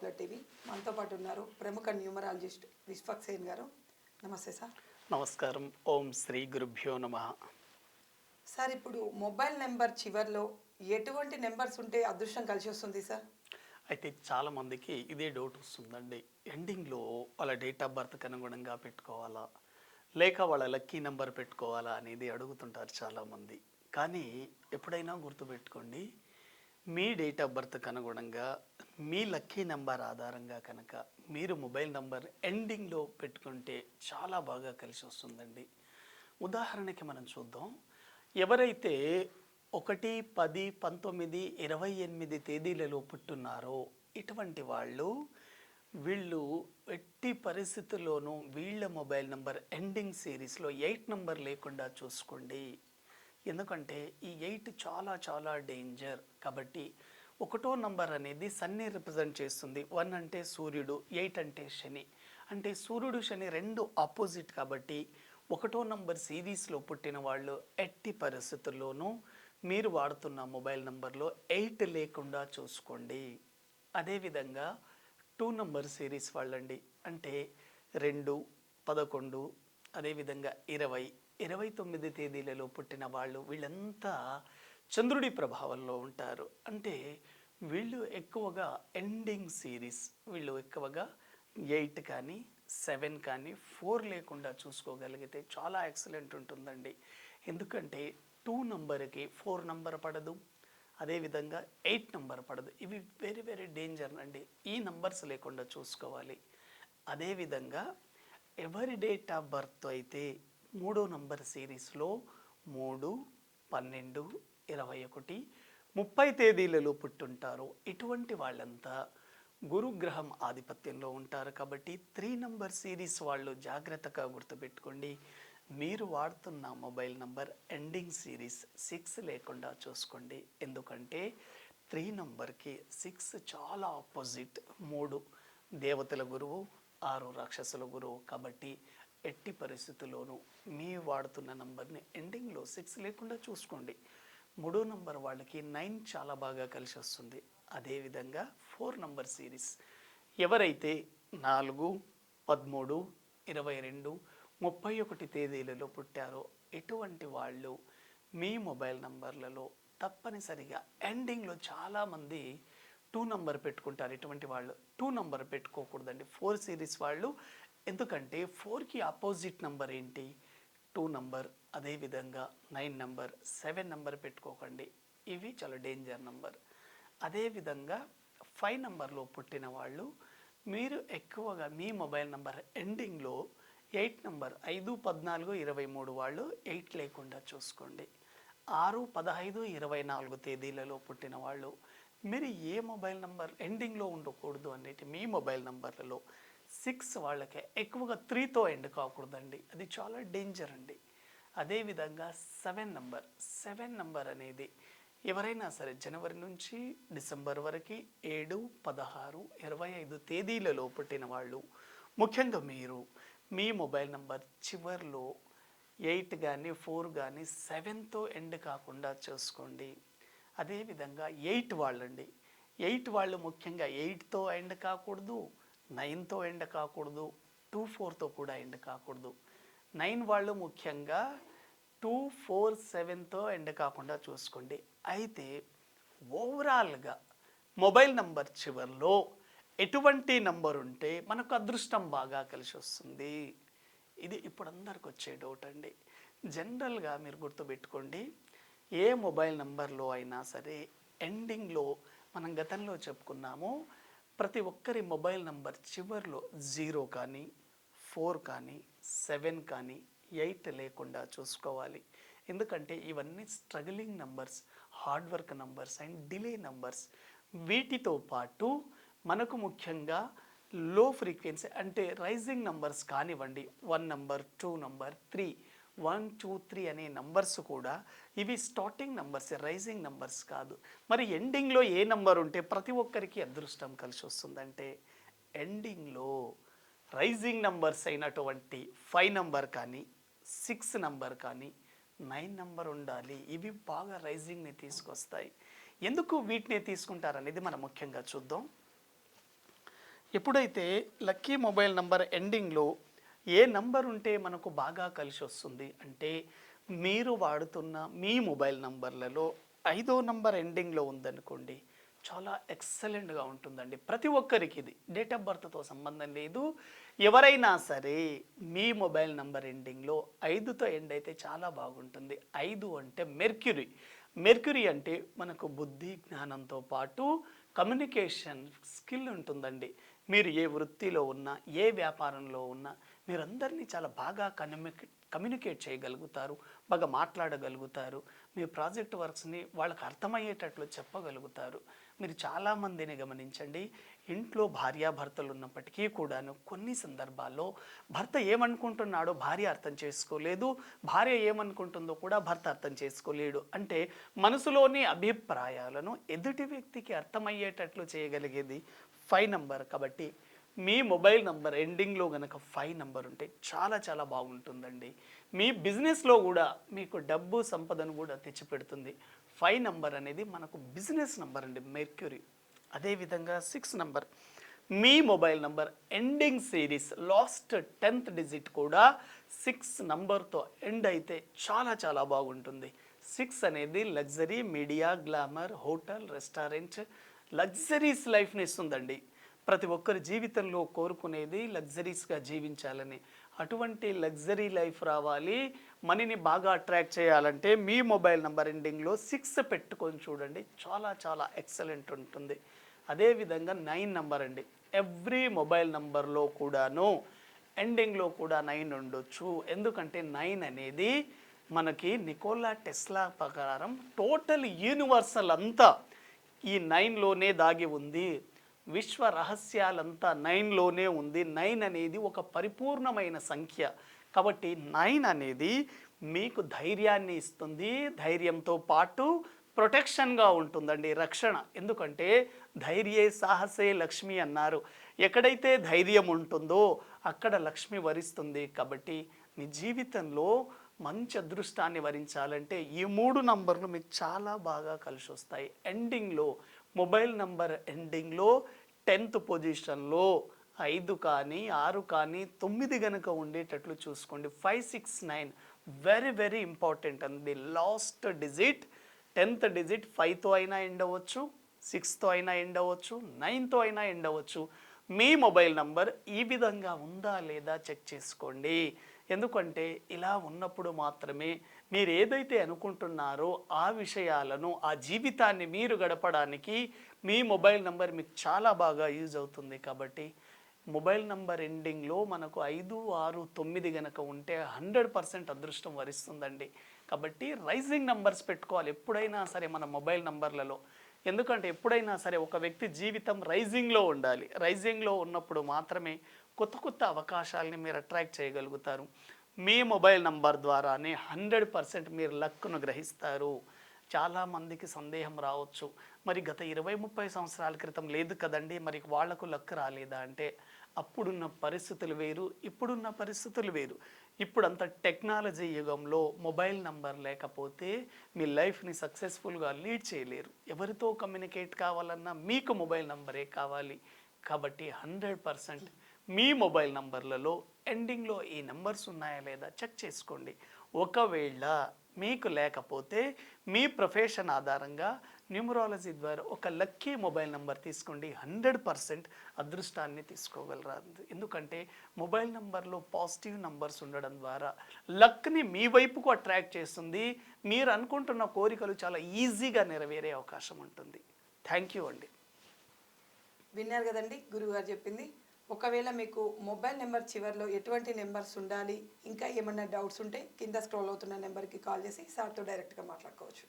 Popular TV. మనతో పాటు ఉన్నారు ప్రముఖ న్యూమరాలజిస్ట్ విశ్వక్ సేన్ గారు. నమస్తే సార్. నమస్కారం. ఓం శ్రీ గురుభ్యో నమ. సార్ ఇప్పుడు మొబైల్ నెంబర్ చివర్లో ఎటువంటి నెంబర్స్ ఉంటే అదృష్టం కలిసి వస్తుంది సార్? అయితే చాలామందికి ఇదే డౌట్ వస్తుందండి. ఎండింగ్లో వాళ్ళ డేట్ ఆఫ్ బర్త్కి అనుగుణంగా పెట్టుకోవాలా? లేక వాళ్ళ లక్కీ నెంబర్ పెట్టుకోవాలా అనేది అడుగుతుంటారు చాలామంది కానీ ఎప్పుడైనా గుర్తుపెట్టుకోండి మీ డేట్ ఆఫ్ బర్త్కి అనుగుణంగా మీ లక్కీ నెంబర్ ఆధారంగా కనుక మీరు మొబైల్ నెంబర్ ఎండింగ్లో పెట్టుకుంటే చాలా బాగా కలిసి వస్తుందండి. ఉదాహరణకి మనం చూద్దాం. ఎవరైతే ఒకటి పది పంతొమ్మిది ఇరవై ఎనిమిది తేదీలలో పుట్టున్నారో ఇటువంటి వాళ్ళు వీళ్ళు ఎట్టి పరిస్థితుల్లోనూ వీళ్ళ మొబైల్ నెంబర్ ఎండింగ్ సిరీస్లో ఎయిట్ నెంబర్ లేకుండా చూసుకోండి. ఎందుకంటే ఈ ఎయిట్ చాలా చాలా డేంజర్. కాబట్టి ఒకటో నంబర్ అనేది సన్ని రిప్రజెంట్ చేస్తుంది. వన్ అంటే సూర్యుడు ఎయిట్ అంటే శని. అంటే సూర్యుడు శని రెండు ఆపోజిట్ కాబట్టి ఒకటో నంబర్ సిరీస్లో పుట్టిన వాళ్ళు ఎట్టి పరిస్థితుల్లోనూ మీరు వాడుతున్న మొబైల్ నంబర్లో ఎయిట్ లేకుండా చూసుకోండి. అదేవిధంగా టూ నంబర్ సిరీస్ వాళ్ళండి. అంటే రెండు పదకొండు అదేవిధంగా ఇరవై. ఇరవై తొమ్మిది తేదీలలో పుట్టిన వాళ్ళు వీళ్ళంతా చంద్రుడి ప్రభావంలో ఉంటారు. అంటే వీళ్ళు ఎక్కువగా ఎండింగ్ సిరీస్ వీళ్ళు ఎక్కువగా ఎయిట్ కానీ సెవెన్ కానీ ఫోర్ లేకుండా చూసుకోగలిగితే చాలా ఎక్సలెంట్ ఉంటుందండి. ఎందుకంటే టూ నంబర్కి ఫోర్ నంబర్ పడదు అదేవిధంగా ఎయిట్ నంబర్ పడదు. ఇవి వెరీ వెరీ డేంజర్ అండి. ఈ నంబర్స్ లేకుండా చూసుకోవాలి. అదేవిధంగా ఎవరి డేట్ ఆఫ్ బర్త్ అయితే మూడో నంబర్ సిరీస్లో మూడు పన్నెండు ఇరవై ఒకటి ముప్పై తేదీలలో పుట్టుంటారు. ఇటువంటి వాళ్ళంతా గురుగ్రహం ఆధిపత్యంలో ఉంటారు కాబట్టి త్రీ నంబర్ సిరీస్ వాళ్ళు జాగ్రత్తగా గుర్తుపెట్టుకోండి. మీరు వాడుతున్న mobile number ending series six లేకుండా చూసుకోండి. ఎందుకంటే త్రీ నంబర్కి సిక్స్ చాలా ఆపోజిట్ మూడు దేవతల గురువు ఆరు రాక్షసుల గురువు కాబట్టి ఎట్టి పరిస్థితుల్లోనూ మీ వాడుతున్న నంబర్ని ఎండింగ్లో సిక్స్ లేకుండా చూసుకోండి. మూడో నంబర్ వాళ్ళకి నైన్ చాలా బాగా కలిసి వస్తుంది. అదేవిధంగా ఫోర్ నంబర్ సిరీస్ ఎవరైతే నాలుగు పదమూడు ఇరవై రెండు ముప్పై ఒకటి తేదీలలో పుట్టారో ఎటువంటి వాళ్ళు మీ మొబైల్ నంబర్లలో తప్పనిసరిగా ఎండింగ్లో చాలామంది టూ నంబర్ పెట్టుకుంటారు. ఇటువంటి వాళ్ళు టూ నంబర్ పెట్టుకోకూడదండి. ఫోర్ సిరీస్ వాళ్ళు. ఎందుకంటే ఫోర్కి ఆపోజిట్ నంబర్ ఏంటి? టూ నంబర్ అదేవిధంగా నైన్ నంబర్ సెవెన్ నంబర్ పెట్టుకోకండి. ఇవి చాలా డేంజర్ నంబర్. అదేవిధంగా ఫైవ్ నంబర్లో పుట్టిన వాళ్ళు మీరు ఎక్కువగా మీ మొబైల్ నంబర్ ఎండింగ్లో ఎయిట్ నంబర్ ఐదు పద్నాలుగు ఇరవై మూడు వాళ్ళు ఎయిట్ లేకుండా చూసుకోండి. ఆరు పదహైదు ఇరవై నాలుగు తేదీలలో పుట్టిన వాళ్ళు మీరు ఏ మొబైల్ నంబర్ ఎండింగ్లో ఉండకూడదు అనేది మీ మొబైల్ నంబర్లలో సిక్స్ వాళ్ళకే. ఎక్కువగా త్రీతో ఎండ్ కాకూడదండి. అది చాలా డేంజర్ అండి. అదేవిధంగా సెవెన్ నంబర్. సెవెన్ నంబర్ అనేది ఎవరైనా సరే జనవరి నుంచి డిసెంబర్ వరకు ఏడు పదహారు ఇరవై ఐదు తేదీలలో పుట్టిన వాళ్ళు ముఖ్యంగా మీరు మీ మొబైల్ నంబర్ చివర్లో ఎయిట్ కానీ ఫోర్ కానీ సెవెన్తో ఎండ్ కాకుండా చూసుకోండి. అదేవిధంగా ఎయిట్ వాళ్ళండి. ఎయిట్ వాళ్ళు ముఖ్యంగా ఎయిట్తో ఎండ్ కాకూడదు. నైన్తో ఎండ్ కాకూడదు టూ ఫోర్తో కూడా ఎండ్ కాకూడదు. నైన్ వాళ్ళు ముఖ్యంగా టూ ఫోర్ సెవెన్తో ఎండ్ కాకుండా చూసుకోండి. అయితే ఓవరాల్గా మొబైల్ నంబర్ చివరిలో ఎటువంటి నంబర్ ఉంటే మనకు అదృష్టం బాగా కలిసి వస్తుంది. ఇది ఇప్పుడు అందరికి వచ్చే డౌట్ అండి. జనరల్గా మీరు గుర్తుపెట్టుకోండి ఏ మొబైల్ నంబర్లో అయినా సరే ఎండింగ్లో మనం గతంలో చెప్పుకున్నాము ప్రతి ఒక్కరి మొబైల్ నంబర్ చివర్లో జీరో కానీ ఫోర్ కానీ సెవెన్ కానీ ఎయిట్ లేకుండా చూసుకోవాలి. ఎందుకంటే ఇవన్నీ struggling numbers hard work numbers and delay numbers. వీటితో పాటు మనకు ముఖ్యంగా లో ఫ్రీక్వెన్సీ అంటే రైజింగ్ నంబర్స్ కానివ్వండి one number two number three one two three అనే నంబర్స్ కూడా ఇవి స్టార్టింగ్ నంబర్స్ రైజింగ్ నంబర్స్ కాదు. మరి ఎండింగ్లో ఏ నంబర్ ఉంటే ప్రతి ఒక్కరికి అదృష్టం కలిసి వస్తుందంటే ఎండింగ్లో రైజింగ్ నంబర్స్ అయినటువంటి ఫైవ్ నంబర్ కానీ సిక్స్ నంబర్ కానీ నైన్ నంబర్ ఉండాలి. ఇవి బాగా రైజింగ్ని తీసుకొస్తాయి. ఎందుకు వీటిని తీసుకుంటారనేది మనం ముఖ్యంగా చూద్దాం. ఎప్పుడైతే లక్కీ మొబైల్ నంబర్ ఎండింగ్లో ఏ నంబర్ ఉంటే మనకు బాగా కలిసి వస్తుంది అంటే మీరు వాడుతున్న మీ మొబైల్ నంబర్లలో ఐదో నంబర్ ఎండింగ్లో ఉందనుకోండి చాలా ఎక్సలెంట్గా ఉంటుందండి. ప్రతి ఒక్కరికి ఇది. డేట్ ఆఫ్ బర్త్తో సంబంధం లేదు. ఎవరైనా సరే మీ మొబైల్ నంబర్ ఎండింగ్లో ఐదుతో ఎండ్ అయితే చాలా బాగుంటుంది. ఐదు అంటే మెర్క్యూరీ. మెర్క్యూరీ అంటే మనకు బుద్ధి జ్ఞానంతో పాటు కమ్యూనికేషన్ స్కిల్ ఉంటుందండి. మీరు ఏ వృత్తిలో ఉన్నా ఏ వ్యాపారంలో ఉన్నా మీరందరినీ చాలా బాగా కమ్యూనికేట్ కమ్యూనికేట్ చేయగలుగుతారు బాగా మాట్లాడగలుగుతారు మీ ప్రాజెక్ట్ వర్క్స్ని వాళ్ళకి అర్థమయ్యేటట్లు చెప్పగలుగుతారు. మీరు చాలామందిని గమనించండి. ఇంట్లో భార్యాభర్తలు ఉన్నప్పటికీ కూడాను కొన్ని సందర్భాల్లో భర్త ఏమనుకుంటున్నాడో భార్య అర్థం చేసుకోలేదు. భార్య ఏమనుకుంటుందో కూడా భర్త అర్థం చేసుకోలేడు. అంటే మనసులోని అభిప్రాయాలను ఎదుటి వ్యక్తికి అర్థమయ్యేటట్లు చేయగలిగేది ఫైవ్ నంబర్ కాబట్టి మీ మొబైల్ నంబర్ ఎండింగ్లో గనక ఫైవ్ నంబర్ ఉంటే చాలా చాలా బాగుంటుందండి. మీ బిజినెస్లో కూడా మీకు డబ్బు సంపదను కూడా తెచ్చిపెడుతుంది. ఫైవ్ నంబర్ అనేది మనకు బిజినెస్ నంబర్ అండి. మెర్క్యూరీ. అదేవిధంగా సిక్స్ నంబర్. మీ mobile number ending series last tenth digit కూడా సిక్స్ నంబర్తో ఎండ్ అయితే చాలా చాలా బాగుంటుంది. సిక్స్ అనేది luxury media glamour hotel restaurant luxuries లైఫ్ని ఇస్తుందండి. ప్రతి ఒక్కరి జీవితంలో కోరుకునేది లగ్జరీస్గా జీవించాలని. అటువంటి లగ్జరీ లైఫ్ రావాలి. మనీని బాగా అట్రాక్ట్ చేయాలంటే మీ మొబైల్ నంబర్ ఎండింగ్లో సిక్స్ పెట్టుకొని చూడండి. చాలా చాలా ఎక్సలెంట్ ఉంటుంది. అదేవిధంగా నైన్ నంబర్ అండి. ఎవ్రీ మొబైల్ నంబర్లో కూడాను ఎండింగ్లో కూడా నైన్ ఉండొచ్చు. ఎందుకంటే నైన్ అనేది మనకి నికోలా టెస్లా ప్రకారం టోటల్ యూనివర్సల్ అంతా ఈ నైన్లోనే దాగి ఉంది. విశ్వ రహస్యాలంతా నైన్లోనే ఉంది. నైన్ అనేది ఒక పరిపూర్ణమైన సంఖ్య. కాబట్టి నైన్ అనేది మీకు ధైర్యాన్ని ఇస్తుంది. ధైర్యంతో పాటు ప్రొటెక్షన్గా ఉంటుందండి రక్షణ. ఎందుకంటే ధైర్యే సాహసే లక్ష్మి అన్నారు. ఎక్కడైతే ధైర్యం ఉంటుందో అక్కడ లక్ష్మి వరిస్తుంది. కాబట్టి మీ జీవితంలో మంచి అదృష్టాన్ని వరించాలంటే ఈ మూడు నంబర్లు మీకు చాలా బాగా కలిసి వస్తాయి ఎండింగ్లో మొబైల్ నంబర్ ఎండింగ్లో టెన్త్ పొజిషన్లో ఐదు కానీ ఆరు కానీ తొమ్మిది కనుక ఉండేటట్లు చూసుకోండి. Five six nine very very important అండి. లాస్ట్ డిజిట్ టెన్త్ డిజిట్ ఫైవ్తో అయినా ఎండ్ అవ్వచ్చు సిక్స్తో అయినా ఎండ్ అవ్వచ్చు నైన్తో అయినా ఎండ్ అవ్వచ్చు మీ మొబైల్ నంబర్ ఈ విధంగా ఉందా లేదా చెక్ చేసుకోండి. ఎందుకంటే ఇలా ఉన్నప్పుడు మాత్రమే మీరు ఏదైతే అనుకుంటున్నారో ఆ విషయాలను ఆ జీవితాన్ని మీరు గడపడానికి మీ మొబైల్ నంబర్ మీకు చాలా బాగా యూజ్ అవుతుంది కాబట్టి మొబైల్ నంబర్ ఎండింగ్లో మనకు ఐదు ఆరు తొమ్మిది గనక ఉంటే హండ్రెడ్ పర్సెంట్ అదృష్టం వరిస్తుందండి. కాబట్టి రైజింగ్ నంబర్స్ పెట్టుకోవాలి ఎప్పుడైనా సరే మన మొబైల్ నంబర్లలో. ఎందుకంటే ఎప్పుడైనా సరే ఒక వ్యక్తి జీవితం రైజింగ్లో ఉండాలి. రైజింగ్లో ఉన్నప్పుడు మాత్రమే కొత్త కొత్త అవకాశాలని మీరు అట్రాక్ట్ చేయగలుగుతారు. మీ మొబైల్ నంబర్ ద్వారానే హండ్రెడ్ పర్సెంట్ మీరు లక్ను గ్రహిస్తారు. చాలా మందికి సందేహం రావచ్చు. మరి గత ఇరవై ముప్పై సంవత్సరాల క్రితం లేదు కదండి మరి వాళ్ళకు లక్ రాలేదా అంటే అప్పుడున్న పరిస్థితులు వేరు ఇప్పుడున్న పరిస్థితులు వేరు. ఇప్పుడంత టెక్నాలజీ యుగంలో మొబైల్ నంబర్ లేకపోతే మీ లైఫ్ని సక్సెస్ఫుల్గా లీడ్ చేయలేరు. ఎవరితో కమ్యూనికేట్ కావాలన్నా మీకు మొబైల్ నంబరే కావాలి. కాబట్టి హండ్రెడ్ పర్సెంట్ మీ మొబైల్ నంబర్లలో ఎండింగ్లో ఈ నెంబర్స్ ఉన్నాయా లేదా చెక్ చేసుకోండి. ఒకవేళ మీకు లేకపోతే మీ ప్రొఫెషన్ ఆధారంగా న్యూమరాలజీ ద్వారా ఒక లక్కీ మొబైల్ నంబర్ తీసుకోండి. హండ్రెడ్ పర్సెంట్ అదృష్టాన్ని తీసుకోగలరా? ఎందుకంటే మొబైల్ నంబర్లో పాజిటివ్ నంబర్స్ ఉండడం ద్వారా లక్ని మీ వైపుకు అట్రాక్ట్ చేస్తుంది. మీరు అనుకుంటున్న కోరికలు చాలా ఈజీగా నెరవేరే అవకాశం ఉంటుంది. థ్యాంక్ యూ అండి. విన్నారు కదండి గురువుగారు చెప్పింది. ఒకవేళ మీకు మొబైల్ నెంబర్ చివరిలో ఎటువంటి నెంబర్స్ ఉండాలి ఇంకా ఏమన్నా డౌట్స్ ఉంటే కింద స్క్రోల్ అవుతున్న నెంబర్కి కాల్ చేసి సార్తో డైరెక్ట్గా మాట్లాడుకోవచ్చు.